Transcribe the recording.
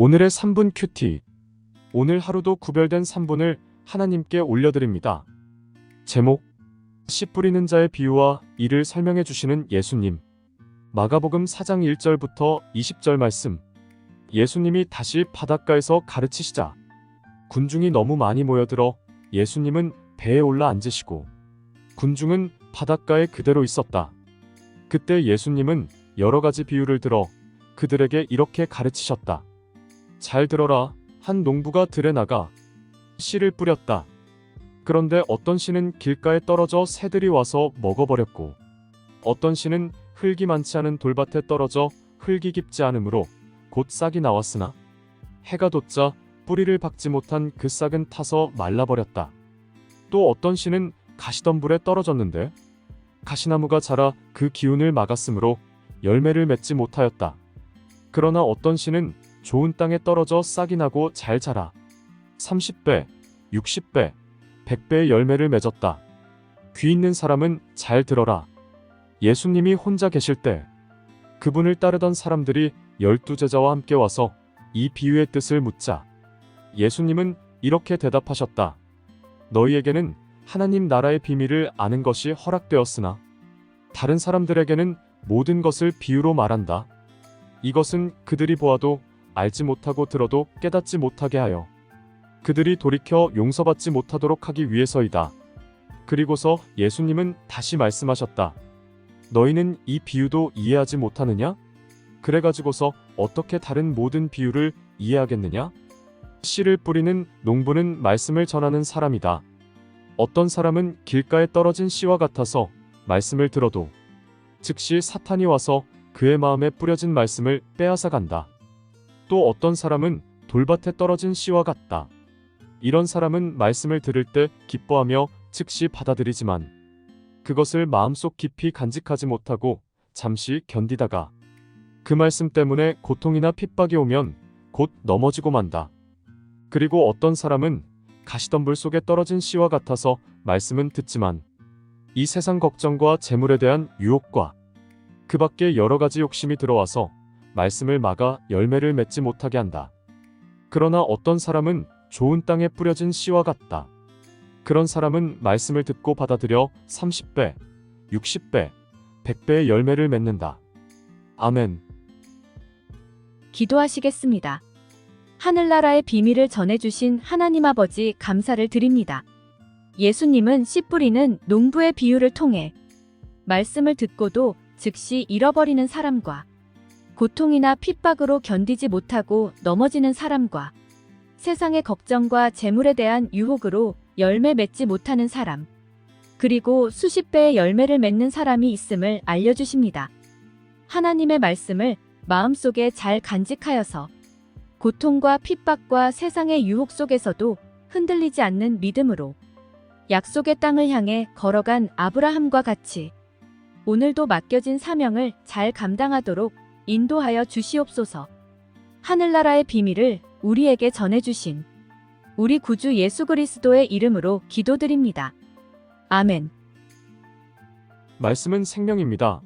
오늘의 3분 큐티. 오늘 하루도 구별된 3분을 하나님께 올려드립니다. 제목 씨 뿌리는 자의 비유와 이를 설명해 주시는 예수님. 마가복음 4장 1절부터 20절 말씀. 예수님이 다시 바닷가에서 가르치시자 군중이 너무 많이 모여들어 예수님은 배에 올라 앉으시고 군중은 바닷가에 그대로 있었다. 그때 예수님은 여러 가지 비유를 들어 그들에게 이렇게 가르치셨다. 잘 들어라. 한 농부가 들에 나가 씨를 뿌렸다. 그런데 어떤 씨는 길가에 떨어져 새들이 와서 먹어버렸고 어떤 씨는 흙이 많지 않은 돌밭에 떨어져 흙이 깊지 않으므로 곧 싹이 나왔으나 해가 돋자 뿌리를 박지 못한 그 싹은 타서 말라버렸다. 또 어떤 씨는 가시덤불에 떨어졌는데 가시나무가 자라 그 기운을 막았으므로 열매를 맺지 못하였다. 그러나 어떤 씨는 좋은 땅에 떨어져 싹이 나고 잘 자라 30배, 60배, 100배의 열매를 맺었다. 귀 있는 사람은 잘 들어라. 예수님이 혼자 계실 때 그분을 따르던 사람들이 열두 제자와 함께 와서 이 비유의 뜻을 묻자 예수님은 이렇게 대답하셨다. 너희에게는 하나님 나라의 비밀을 아는 것이 허락되었으나 다른 사람들에게는 모든 것을 비유로 말한다. 이것은 그들이 보아도 알지 못하고 들어도 깨닫지 못하게 하여 그들이 돌이켜 용서받지 못하도록 하기 위해서이다. 그리고서 예수님은 다시 말씀하셨다. 너희는 이 비유도 이해하지 못하느냐? 그래가지고서 어떻게 다른 모든 비유를 이해하겠느냐? 씨를 뿌리는 농부는 말씀을 전하는 사람이다. 어떤 사람은 길가에 떨어진 씨와 같아서 말씀을 들어도 즉시 사탄이 와서 그의 마음에 뿌려진 말씀을 빼앗아 간다. 또 어떤 사람은 돌밭에 떨어진 씨와 같다. 이런 사람은 말씀을 들을 때 기뻐하며 즉시 받아들이지만 그것을 마음속 깊이 간직하지 못하고 잠시 견디다가 그 말씀 때문에 고통이나 핍박이 오면 곧 넘어지고 만다. 그리고 어떤 사람은 가시덤불 속에 떨어진 씨와 같아서 말씀은 듣지만 이 세상 걱정과 재물에 대한 유혹과 그 밖에 여러 가지 욕심이 들어와서 말씀을 막아 열매를 맺지 못하게 한다. 그러나 어떤 사람은 좋은 땅에 뿌려진 씨와 같다. 그런 사람은 말씀을 듣고 받아들여 30배, 60배, 100배의 열매를 맺는다. 아멘. 기도하시겠습니다. 하늘나라의 비밀을 전해주신 하나님 아버지 감사를 드립니다. 예수님은 씨 뿌리는 농부의 비유를 통해 말씀을 듣고도 즉시 잃어버리는 사람과 고통이나 핍박으로 견디지 못하고 넘어지는 사람과 세상의 걱정과 재물에 대한 유혹으로 열매 맺지 못하는 사람, 그리고 수십 배의 열매를 맺는 사람이 있음을 알려주십니다. 하나님의 말씀을 마음속에 잘 간직하여서 고통과 핍박과 세상의 유혹 속에서도 흔들리지 않는 믿음으로 약속의 땅을 향해 걸어간 아브라함과 같이 오늘도 맡겨진 사명을 잘 감당하도록 인도하여 주시옵소서. 하늘나라의 비밀을 우리에게 전해주신 우리 구주 예수 그리스도의 이름으로 기도드립니다. 아멘. 말씀은 생명입니다.